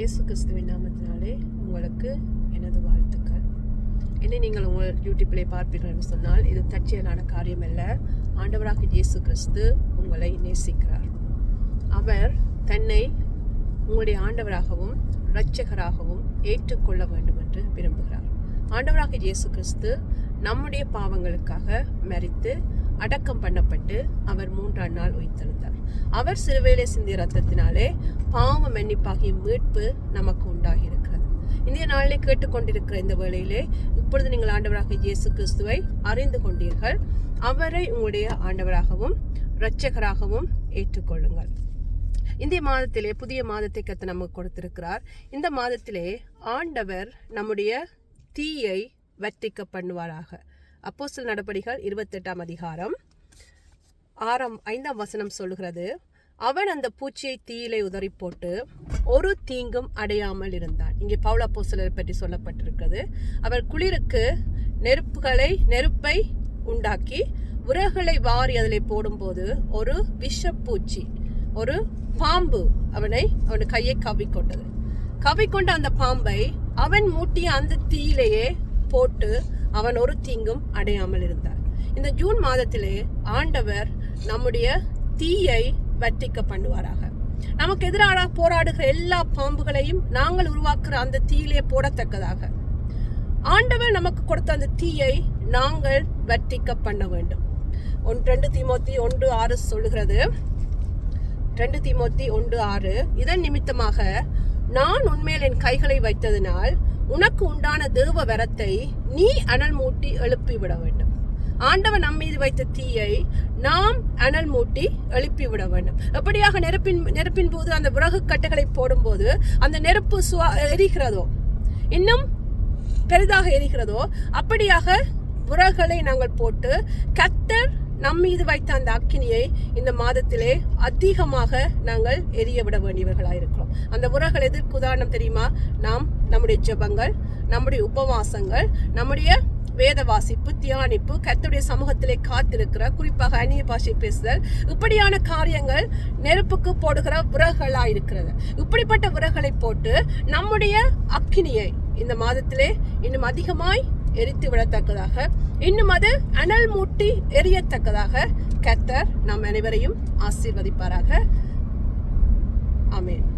இயேசு கிறிஸ்துவின் நாமத்தினாலே உங்களுக்கு எனது வாழ்த்துக்கள். என்னை நீங்கள் உங்கள் யூடியூப்பிலே பார்ப்பீர்கள் என்று சொன்னால் இது தற்செயலான காரியம் அல்ல ஆண்டவராக இயேசு கிறிஸ்து உங்களை நேசிக்கிறார். அவர் தன்னை உங்களுடைய ஆண்டவராகவும் இரட்சகராகவும் ஏற்றுக்கொள்ள வேண்டும் என்று விரும்புகிறார். ஆண்டவராக இயேசு கிறிஸ்து நம்முடைய பாவங்களுக்காக மறித்து அடக்கம் பண்ணப்பட்டு அவர் மூன்றாம் நாள் உயிர்த்தெழுந்தார். அவர் சிறுவேலை சிந்திய ரத்தத்தினாலே பாவ மன்னிப்பாகிய மீட்பு நமக்கு உண்டாகி இருக்கிறது இந்திய நாளிலே கேட்டுக்கொண்டிருக்கிற இந்த வேளையிலே இப்பொழுது நீங்கள் ஆண்டவராக இயேசு கிறிஸ்துவை அறிந்து கொண்டீர்கள். அவரை உங்களுடைய ஆண்டவராகவும் இரட்சகராகவும் ஏற்றுக்கொள்ளுங்கள். இந்திய மாதத்திலே புதிய மாதத்தை கத்த நமக்கு கொடுத்திருக்கிறார். இந்த மாதத்திலே ஆண்டவர் நம்முடைய தீயை வர்த்திக்க பண்ணுவாராக அப்போசல் நடபடிகள் இருபத்தெட்டாம் அதிகாரம். ஆறாம் ஐந்தாம் வசனம் சொல்கிறது அவன் அந்த பூச்சியை தீயிலே உதறி போட்டு ஒரு தீங்கும் அடையாமல் இருந்தான். இங்கே பவுல போசலரை பற்றி சொல்லப்பட்டிருக்கிறது. அவர் குளிருக்கு நெருப்புகளை நெருப்பை உண்டாக்கி உரகளை வாரி அதில் போடும்போது ஒரு விஷப்பூச்சி ஒரு பாம்பு அவனை அவன் கையை கவிக்கொண்டது கவிக்கொண்ட அந்த பாம்பை அவன் மூட்டிய அந்த தீயிலேயே போட்டு அவன் ஒரு தீங்கும் அடையாமல் இருந்தார். இந்த ஜூன் மாதத்திலே ஆண்டவர் நம்முடைய தீயை வற்றிக்க பண்ணுவாராக. நமக்கு எதிராக போராடுகிற எல்லா பாம்புகளையும் நாங்கள் உருவாக்குற அந்த தீயிலே போடத்தக்கதாக. ஆண்டவர் நமக்கு கொடுத்த அந்த தீயை நாங்கள் வற்றிக்க பண்ண வேண்டும். ஒன்று ரெண்டு தீமோத்தி ஒன்று ஆறு சொல்லுகிறது. ரெண்டு தீமோத்தி ஒன்று ஆறு. இதன் நிமித்தமாக நான் உண்மையில் என் கைகளை வைத்ததினால் உனக்கு உண்டான தேவ வரத்தை நீ அனல் மூட்டி எழுப்பி விட வேண்டும். ஆண்டவன் நம் மீது வைத்த தீயை நாம் அனல் மூட்டி எழுப்பி விட வேண்டும். எப்படியாக நெருப்பின் நெருப்பின் போது அந்த விறகு கட்டைகளை போடும்போது அந்த நெருப்பு சுவா எரிகிறதோ இன்னும் பெரிதாக எரிகிறதோ அப்படியாக விறகுகளை நாங்கள் போட்டு கத்தர் நம் மீது வைத்த அந்த அக்கினியை இந்த மாதத்திலே அதிகமாக நாங்கள் எரிய விட வேண்டியவர்களாக இருக்கிறோம் அந்த உரங்கள் எதற்கு உதாரணம் தெரியுமா? நாம் நம்முடைய ஜெபங்கள் நம்முடைய உபவாசங்கள் நம்முடைய வேத வாசிப்பு தியானிப்பு கத்துடைய சமூகத்திலே காத்திருக்கிற குறிப்பாக அந்நிய பாஷை பேசுதல் இப்படியான காரியங்கள் நெருப்புக்கு போடுகிற விறகுகளா இருக்கிறது இப்படிப்பட்ட விறகுகளை போட்டு நம்முடைய அக்கினியை இந்த மாதத்திலே இன்னும் அதிகமாய் எரித்து விடத்தக்கதாக இன்னும் அது அனல் மூட்டி எரியத்தக்கதாக. கத்தர் நம் அனைவரையும் ஆசீர்வதிப்பாராக. ஆமென்.